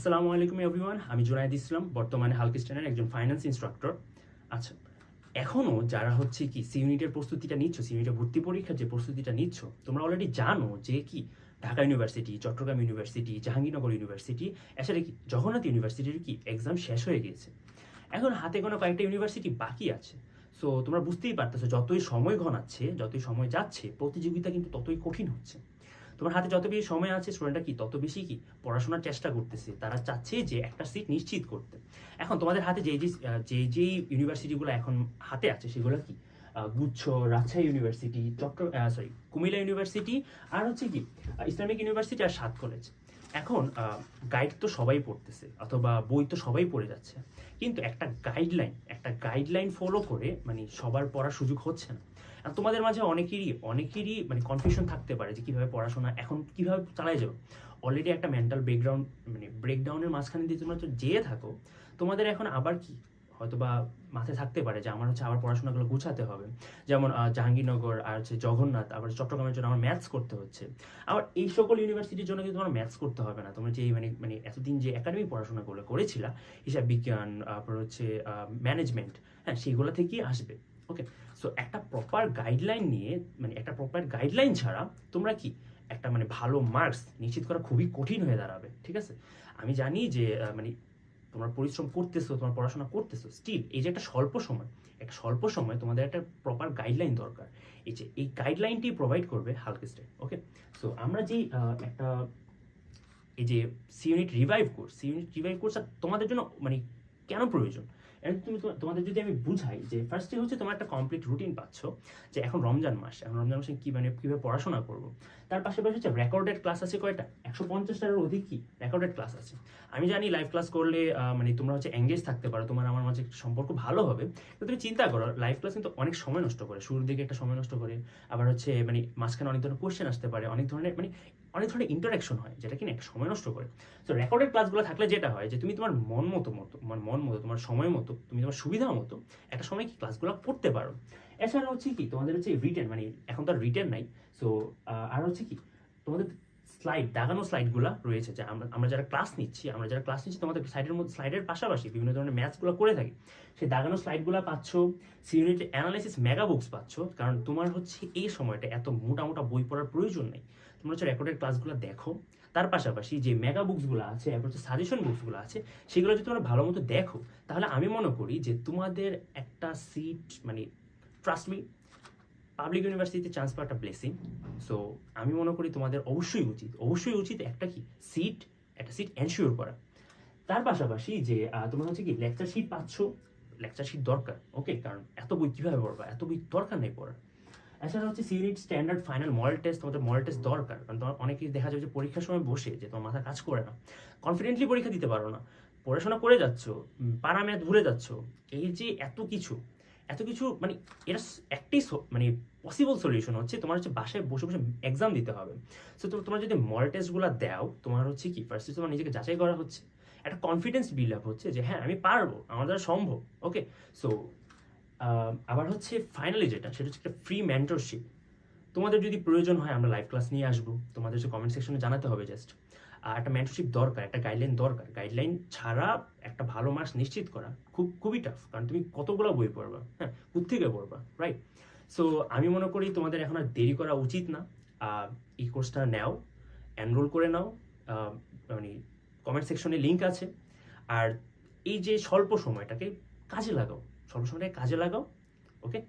আসসালামু আলাইকুম এভরিওয়ান আমি জুনায়দ ইসলাম, বর্তমানে হালকিস্টানের একজন ফাইন্যান্স ইনস্ট্রাক্টর আচ্ছা এখনও যারা হচ্ছে কি সি ইউনিটের প্রস্তুতিটা নিচ্ছ সি ইউনিটের ভর্তি পরীক্ষার যে প্রস্তুতিটা নিচ্ছ, তোমরা অলরেডি জানো যে কি Dhaka university Chittagong university Jahangirnagar university এছাড়া কি জগন্নাথ ইউনিভার্সিটির কি এক্সাম শেষ হয়ে গিয়েছে। এখন হাতে কোনো কয়েকটা ইউনিভার্সিটি বাকি আছে। সো তোমরা বুঝতেই পারতেছো, যতই সময় ঘনাচ্ছে, যতই সময় যাচ্ছে, প্রতিযোগিতা কিন্তু ততই কঠিন হচ্ছে। তোমার হাতে যত বেশি সময় আছে স্টুডেন্টরা কি তত বেশি কি পড়াশোনার চেষ্টা করতেছে? তারা চাচ্ছে যে একটা সিট নিশ্চিত করতে। এখন তোমাদের হাতে যে যে যে ইউনিভার্সিটিগুলো এখন হাতে আছে, সেগুলো কি? গুচ্ছ, রাজশাহী ইউনিভার্সিটি চট্ট সরি কুমিল্লা ইউনিভার্সিটি আর হচ্ছে কি ইসলামিক ইউনিভার্সিটি আর সাত কলেজ এখন গাইড তো সবাই পড়তেছে, অথবা বই তো সবাই পড়ে যাচ্ছে। কিন্তু একটা গাইডলাইন একটা গাইডলাইন ফলো করে মানে সবার পড়ার সুযোগ হচ্ছে না। আর তোমাদের মাঝে অনেকেরই অনেকেরই মানে কনফিউশন থাকতে পারে যে কীভাবে পড়াশোনা, এখন কীভাবে চালায় যাবে অলরেডি একটা মেন্টাল ব্রেকডাউন মানে ব্রেকডাউনের মাঝখানে দিয়ে তোমরা তো যেয়ে থাকো। তোমাদের এখন আবার কি? হয়তো বা মাথায় থাকতে পারে যে আমার হচ্ছে আবার পড়াশোনাগুলো গুছাতে হবে। যেমন জাহাঙ্গীরনগর আর হচ্ছে জগন্নাথ, আবার চট্টগ্রামের জন্য আমার ম্যাথস করতে হচ্ছে। আবার এই সকল ইউনিভার্সিটির জন্য কিন্তু তোমার ম্যাথস করতে হবে না। তোমরা যে মানে মানে এতদিন যে একাডেমিক পড়াশোনাগুলো করেছিলা, হিসাব বিজ্ঞান, তারপর হচ্ছে ম্যানেজমেন্ট হ্যাঁ সেগুলো থেকেই আসবে। ওকে সো একটা প্রপার গাইডলাইন নিয়ে মানে একটা প্রপার গাইডলাইন ছাড়া তোমরা কি একটা মানে ভালো মার্কস নিশ্চিত করা খুবই কঠিন হয়ে দাঁড়াবে। ঠিক আছে? আমি জানি যে মানে তোমরা পরিশ্রম করতেছো, তোমার পড়াশোনা করতেছো স্টিল এই যে একটা স্বল্প সময় একটা স্বল্প সময় তোমাদের একটা প্রপার গাইডলাইন দরকার। এই যে এই গাইডলাইনটি প্রোভাইড করবে হালকেস্টে ওকে সো আমরা যেই একটা, এই যে C unit revive course C unit revive course তোমাদের জন্য মানে কেন প্রয়োজন? তুমি তোমা- তোমাদের যদি আমি বুঝাই যে ফার্স্টে হচ্ছে তোমার একটা কমপ্লিট রুটিন পাচ্ছ যে এখন রমজান মাস, এখন রমজান মাসে কি মানে কীভাবে পড়াশোনা করব? তার পাশাপাশি হচ্ছে রেকর্ডেড ক্লাস আছে কয়টা? একশো পঞ্চাশটার অধিক কি? রেকর্ডেড ক্লাস আছে। আমি জানি লাইভ ক্লাস করলে মানে তোমরা হচ্ছে এঙ্গেজ থাকতে পারো, তোমার আমার মাঝে সম্পর্ক ভালো হবে। তো তুমি চিন্তা করো লাইভ ক্লাস কিন্তু অনেক সময় নষ্ট করে, শুরুর দিকে একটা সময় নষ্ট করে, আবার হচ্ছে মানে মাঝখানে অনেক ধরনের কোয়েশ্চেন আসতে পারে, অনেক ধরনের মানে অনেক ধরনের ইন্টারাকশন হয়, যেটা কিনা একটা সময় নষ্ট করে। তো রেকর্ডেড ক্লাসগুলো থাকলে যেটা হয় যে, তুমি তোমার মন মতো মতো মানে মন মতো, তোমার সময় মতো, তুমি তোমার সুবিধা মতো একটা সময় কি ক্লাসগুলো পড়তে পারো। এছাড়া হচ্ছে কি, তোমাদের হচ্ছে রিটেন মানে এখন তো আর রিটেন নাই। সো আর হচ্ছে কি, তোমাদের স্লাইড দাগানো স্লাইডগুলো রয়েছে যে আমরা আমরা যারা ক্লাস নিচ্ছি, আমরা যারা ক্লাস নিচ্ছি, তোমাদের সাইডের মধ্যে স্লাইডের পাশাপাশি বিভিন্ন ধরনের ম্যাথসগুলো করে থাকি। সেই দাগানো স্লাইডগুলো পাচ্ছ সি অ্যানালাইসিস মেগা বুকস পাচ্ছ, কারণ তোমার হচ্ছে এই সময়টা এত মোটা মোটা বই পড়ার প্রয়োজন নেই। তোমরা হচ্ছে রেকর্ডেড ক্লাসগুলো দেখো। তার পাশাপাশি যে মেগা বুকসগুলো আছে, এরপর হচ্ছে সাজেশন বুকসগুলো আছে, সেগুলো যদি তোমরা ভালো মতো দেখো, তাহলে আমি মনে করি যে তোমাদের একটা সিট মানে ট্রাস্ট মি পাবলিক ইউনিভার্সিটিতে চান্স পাওয়া একটা ব্লেসিং সো আমি মনে করি তোমাদের অবশ্যই উচিত অবশ্যই উচিত একটা কি? সিট একটা সিট এনশিওর করা। তার পাশাপাশি যে তোমার হচ্ছে কি লেকচার শিট পাচ্ছ লেকচার শিট দরকার ওকে কারণ এত বই কীভাবে পড়বা? এত বই দরকার নেই পড়ার। এছাড়া হচ্ছে C unit standard final model test তোমাদের মডেল টেস্ট দরকার। কারণ তোমার অনেকেই দেখা যায় যে পরীক্ষার সময় বসে যে তোমার মাথা কাজ করে না। কনফিডেন্টলি পরীক্ষা দিতে পারো না। পড়াশোনা করে যাচ্ছ পারা ম্যাথ ভুলে যাচ্ছ। এই যে এত কিছু এত কিছু মানে এটা একটি মানে পসিবল সলিউশন হচ্ছে তোমার হচ্ছে বাসায় বসে বসে এক্সাম দিতে হবে। সো তোমার যদি মল টেস্টগুলো দাও, তোমার হচ্ছে কি ফার্স্টে তোমার নিজেকে যাচাই করা হচ্ছে। একটা কনফিডেন্স বিল্ড আপ হচ্ছে যে হ্যাঁ আমি পারব, আমার দ্বারা সম্ভব ওকে সো আবার হচ্ছে ফাইনালি যেটা, সেটা হচ্ছে একটা ফ্রি মেন্টরশিপ তোমাদের যদি প্রয়োজন হয়, আমরা লাইভ ক্লাস নিয়ে আসব। তোমাদের যে কমেন্ট সেকশনে জানাতে হবে জাস্ট আর একটা মেন্টরশিপ দরকার, একটা গাইডলাইন দরকার। গাইডলাইন ছাড়া একটা ভালো মার্কস নিশ্চিত করা খুব, খুবই টাফ কারণ তুমি কতগুলো বই পড়বা? হ্যাঁ কোথেকে পড়বা? রাইট সো আমি মনে করি তোমাদের এখন আর দেরি করা উচিত না। এই কোর্সটা নাও এনরোল করে নাও। মানে কমেন্ট সেকশনে লিঙ্ক আছে। আর এই যে স্বল্প সময়টাকে কাজে লাগাও। স্বল্প সময়টাকে কাজে লাগাও। ওকে